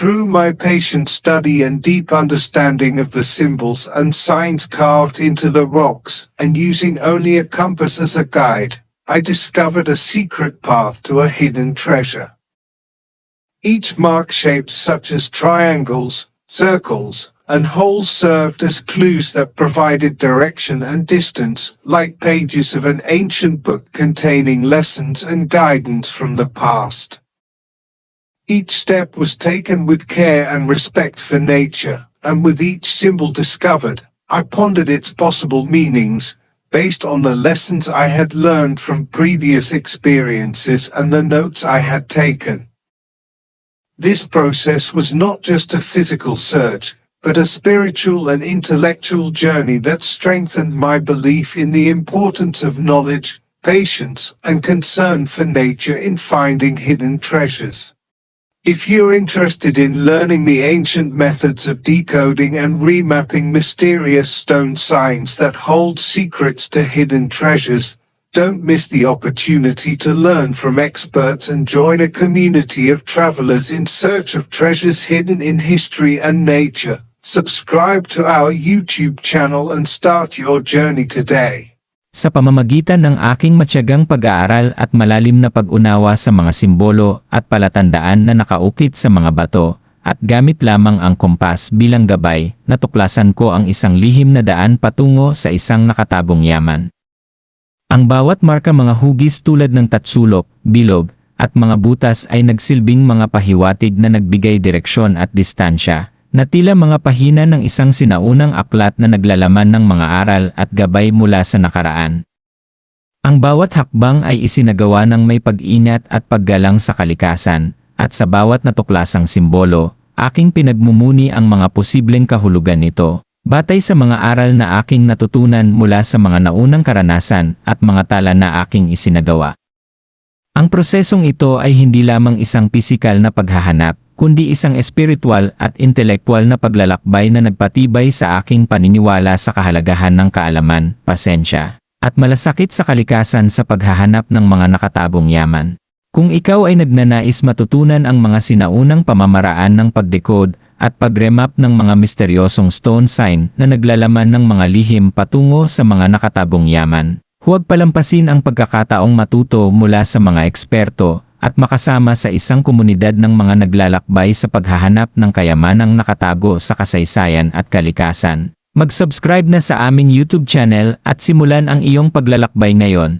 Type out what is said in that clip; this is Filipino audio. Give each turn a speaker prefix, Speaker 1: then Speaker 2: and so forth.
Speaker 1: Through my patient study and deep understanding of the symbols and signs carved into the rocks, and using only a compass as a guide, I discovered a secret path to a hidden treasure. Each mark shapes such as triangles, circles, and holes served as clues that provided direction and distance, like pages of an ancient book containing lessons and guidance from the past. Each step was taken with care and respect for nature, and with each symbol discovered, I pondered its possible meanings, based on the lessons I had learned from previous experiences and the notes I had taken. This process was not just a physical search, but a spiritual and intellectual journey that strengthened my belief in the importance of knowledge, patience, and concern for nature in finding hidden treasures. If you're interested in learning the ancient methods of decoding and remapping mysterious stone signs that hold secrets to hidden treasures, don't miss the opportunity to learn from experts and join a community of travelers in search of treasures hidden in history and nature. Subscribe to our YouTube channel and start your journey today.
Speaker 2: Sa pamamagitan ng aking matyagang pag-aaral at malalim na pag-unawa sa mga simbolo at palatandaan na nakaukit sa mga bato, at gamit lamang ang kompas bilang gabay, natuklasan ko ang isang lihim na daan patungo sa isang nakatagong yaman. Ang bawat marka mga hugis tulad ng tatsulok, bilog, at mga butas ay nagsilbing mga pahiwatig na nagbigay direksyon at distansya, na tila mga pahina ng isang sinaunang aklat na naglalaman ng mga aral at gabay mula sa nakaraan. Ang bawat hakbang ay isinagawa ng may pag-inat at paggalang sa kalikasan, at sa bawat natuklasang simbolo, aking pinagmumuni ang mga posibleng kahulugan nito, batay sa mga aral na aking natutunan mula sa mga naunang karanasan at mga tala na aking isinagawa. Ang prosesong ito ay hindi lamang isang pisikal na paghahanap, kundi isang espiritual at intelektual na paglalakbay na nagpatibay sa aking paniniwala sa kahalagahan ng kaalaman, pasensya, at malasakit sa kalikasan sa paghahanap ng mga nakatagong yaman. Kung ikaw ay nagnanais matutunan ang mga sinaunang pamamaraan ng pagdecode at pagremap ng mga misteryosong stone sign na naglalaman ng mga lihim patungo sa mga nakatagong yaman, huwag palampasin ang pagkakataong matuto mula sa mga eksperto at makasama sa isang komunidad ng mga naglalakbay sa paghahanap ng kayamanang nakatago sa kasaysayan at kalikasan. Mag-subscribe na sa aming YouTube channel at simulan ang iyong paglalakbay ngayon.